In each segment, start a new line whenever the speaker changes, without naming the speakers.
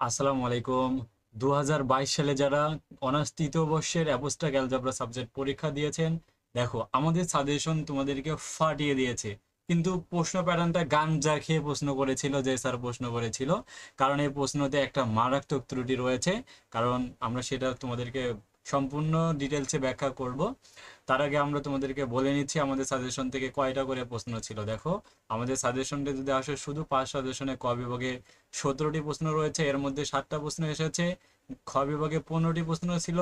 আসসালামু আলাইকুম। দুহাজার বাইশ সালে যারা অনার্স তৃতীয় বর্ষের অ্যাপোস্টাক গ্যালজাবরা সাবজেক্ট পরীক্ষা দিয়েছেন, দেখো, আমাদের সাজেশন তোমাদেরকে ফাটিয়ে দিয়েছে। কিন্তু প্রশ্ন প্যাটার্নটা গান যা খেয়ে প্রশ্ন করেছিল যে স্যার প্রশ্ন করেছিল। কারণ এই প্রশ্নতে একটা মারাত্মক ত্রুটি রয়েছে। কারণ আমরা সেটা তোমাদেরকে সম্পূর্ণ ডিটেলসে ব্যাখ্যা করব। তার আগে আমরা তোমাদেরকে বলে নিচ্ছি, আমাদের সাজেশন থেকে কয়টা করে প্রশ্ন ছিল। দেখো, আমাদের সাজেশনটা যদি আসে, শুধু পাঁচ সাজেশনে ক বিভাগে সতেরোটি প্রশ্ন রয়েছে, এর মধ্যে সাতটা প্রশ্ন এসেছে, খ বিভাগে পনেরোটি প্রশ্ন ছিল,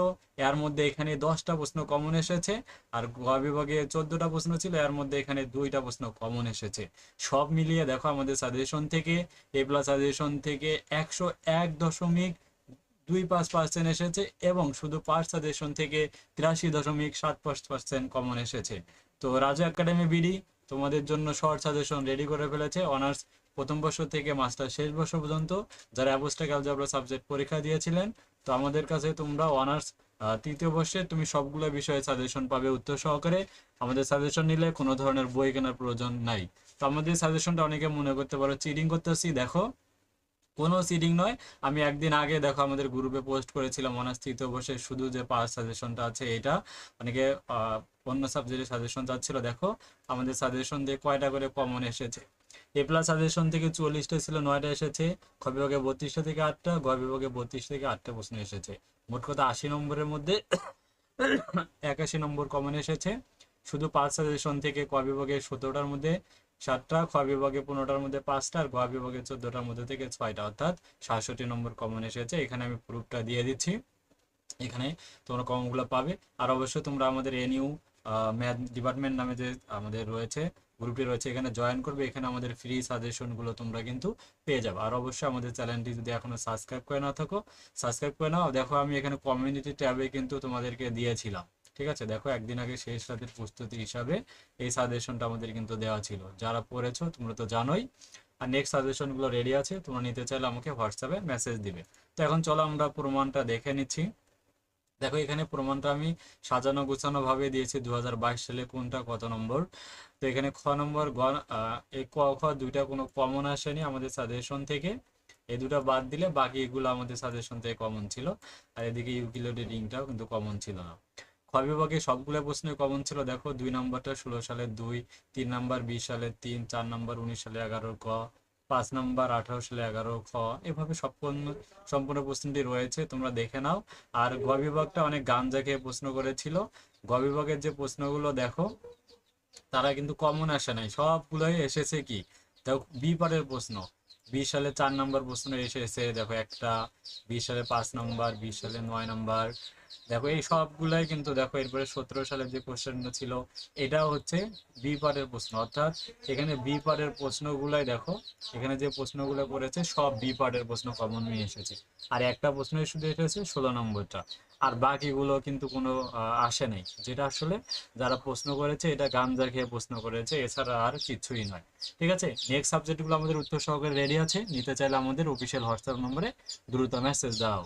এর মধ্যে এখানে দশটা প্রশ্ন কমন এসেছে, আর গ বিভাগে চোদ্দটা প্রশ্ন ছিল, এর মধ্যে এখানে দুইটা প্রশ্ন কমন এসেছে। সব মিলিয়ে দেখো, আমাদের সাজেশন থেকে এ প্লাস সাজেশন থেকে একশো এক দশমিক দুই পাঁচ পার্সেন্ট এসেছে এবং শুধু পাঁচ সাজেশন থেকে তিরাশি দশমিক সাত পাঁচ পার্সেন্ট কমন এসেছে। তো রাজা একাডেমি বিডি তোমাদের জন্য শর্ট সাজেশন রেডি করে ফেলেছে অনার্স প্রথম বর্ষ থেকে মাস্টার শেষ বছর পর্যন্ত। যারা অ্যাবোস্টাক অ্যালজাবরা সাবজেক্ট পরীক্ষা দিয়েছিলেন, তো আমাদের কাছে তোমরা অনার্স তৃতীয় বর্ষে তুমি সবগুলো বিষয়ে সাজেশন পাবে উত্তর সহকারে। আমাদের সাজেশন নিলে কোনো ধরনের বই কেনার প্রয়োজন নাই। তো আমাদের সাজেশনটা অনেকে মনে করতে পারো চিটিং করতেছি, দেখো। কোনো সিডিং নয়। আমি একদিন আগে দেখো আমাদের গ্রুপে পোস্ট করেছিলাম অনার্স তৃতীয় শুধু যে পাস সাজেশনটা আছে এটা। অনেকে অন্য সাবজেক্টের সাজেশন চাচ্ছিল দেখো আমাদের সাজেশন দিয়ে কয়টা করে কমন এসেছে। এ প্লাস সাজেশন থেকে চল্লিশটা ছিল, নয়টা এসেছে। খ বত্রিশটা থেকে আটটা, গ বিভাগে বত্রিশ থেকে আটটা প্রশ্ন এসেছে। মোট কথা আশি নম্বরের মধ্যে একাশি নম্বর কমন এসেছে। শুধু পাঁচ সাজেশন থেকে ক সতেরোটার মধ্যে সাতটা খ বিভাগে পনেরোটার মধ্যে পাঁচটা, আর বিভাগে চোদ্দটার মধ্যে থেকে ছয়টা। অর্থাৎ সাতষট্টি নম্বর কমন এসেছে। এখানে আমি প্রুফটা দিয়ে দিচ্ছি। এখানে তোমরা কমনগুলো পাবে। আর অবশ্যই তোমরা আমাদের এনইউ ম্যাথ ডিপার্টমেন্ট নামে যে আমাদের রয়েছে গ্রুপটি রয়েছে, এখানে জয়েন করবে। এখানে আমাদের ফ্রি সাজেশনগুলো তোমরা কিন্তু পেয়ে যাবে। আর অবশ্যই আমাদের চ্যানেলটি যদি এখনও সাবস্ক্রাইব করে না থাকো সাবস্ক্রাইব করে নাও। দেখো আমি এখানে কমিউনিটি ট্যাবে কিন্তু তোমাদেরকে দিয়েছিলাম। ঠিক আছে? দেখো, একদিন আগে শেষ রাতের প্রস্তুতি হিসাবে এই সাজেশনটা আমাদের কিন্তু দেওয়া ছিল। যারা পড়েছো, তোমরা তো জানোই। আর নেক্সট সাজেশনগুলো রেডি আছে, তোমরা নিতে চাইলে আমাকে হোয়াটসঅ্যাপে মেসেজ দিবে। তো এখন চলো আমরা প্রমাণটা দেখে নিচ্ছি। দেখো, এখানে প্রমাণটা আমি সাজানো গোছানো ভাবে দিয়েছি দু হাজার বাইশ সালে কোনটা, কত নম্বর? তো এখানে খ নম্বর, গ এই খ দুইটা কোনো কমন আসেনি আমাদের সাজেশন থেকে। এই দুটো বাদ দিলে বাকি এগুলো আমাদের সাজেশন থেকে কমন ছিল। আর এদিকে ইউক্লিডের রিংটাও কিন্তু কমন ছিল না। খ বিভাগে সবগুলো প্রশ্ন কমন ছিল, দেখো দুই নাম্বারটা ষোলো সালের দুই, তিন নাম্বার বিশ সালের তিন, চার নাম্বার উনিশ সালে এগারো, ক, পাঁচ নাম্বার আঠারো সালে এগারো, খ, এভাবে সম্পূর্ণ সম্পূর্ণ প্রশ্নটি রয়েছে, তোমরা দেখে নাও। আর গ বিভাগটা অনেক গাঞ্জা খেয়ে প্রশ্ন করেছিল। গ বিভাগের যে প্রশ্নগুলো দেখো, তারা কিন্তু কমন আসে নাই, সবগুলোই এসেছে কি? দেখো, বি পারের প্রশ্ন। বিশ সালে চার নম্বর প্রশ্ন এসেছে, দেখো একটা বিশ সালে পাঁচ নম্বর বিশ সালে নয় নম্বর দেখো, এই সবগুলাই কিন্তু দেখো, এরপরে সতেরো সালের যে কোশ্চেনটা ছিল, এটাও হচ্ছে বি পার্টের প্রশ্ন। অর্থাৎ এখানে বি পার্টের প্রশ্নগুলাই দেখো, এখানে যে প্রশ্নগুলো করেছে, সব বি পার্টের প্রশ্ন কমন নিয়ে এসেছে। আর একটা প্রশ্নই শুধু এসেছে ষোলো নম্বরটা। আর বাকিগুলো কিন্তু কোনো আসে নাই। যেটা আসলে যারা প্রশ্ন করেছে, এটা গাঞ্জা খেয়ে প্রশ্ন করেছে, এছাড়া আর কিছুই নয়। ঠিক আছে? নেক্সট সাবজেক্টগুলো আমাদের উত্তর সহকারে রেডি আছে। নিতে চাইলে আমাদের অফিসিয়াল হোয়াটসঅ্যাপ নম্বরে দ্রুত মেসেজ দাও